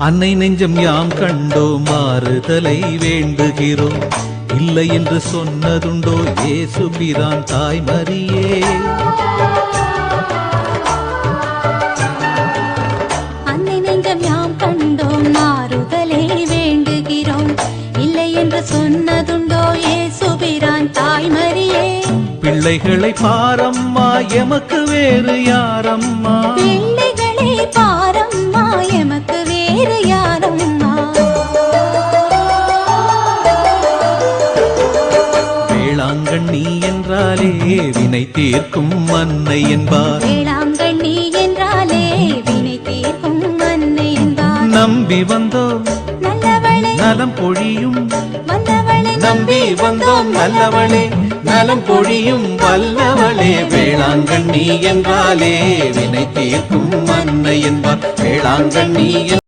அன்னை நெஞ்சம் யாம் கண்டோ மாறுதலை வேண்டுகிறோம் இல்லை என்று சொன்னதுண்டோ இயேசு பிரான் தாய் மரியே அன்னை நெஞ்சம் யாம் கண்டோம் மாறுதலை வேண்டுகிறோம் இல்லை என்று சொன்னதுண்டோ ஏசுபிரான் தாய்மரியே. பிள்ளைகளை பாரம்மா எமக்கு வேறு யாரம்மா வேளாங்கண்ணி என்றாலே வினை தீர்க்கும் அன்னை என்பார். வேளாங்கண்ணி என்றாலே வினை தீர்க்கும் அன்னை என்பார். நம்பி வந்தோம் நல்லவளே நலம் பொழியும். வல்லவளே நம்பி வந்தோம் நல்லவளே நலம் பொழியும். வல்லவளே வேளாங்கண்ணி என்றாலே வினை தீர்க்கும் அன்னை என்பார். வேளாங்கண்ணி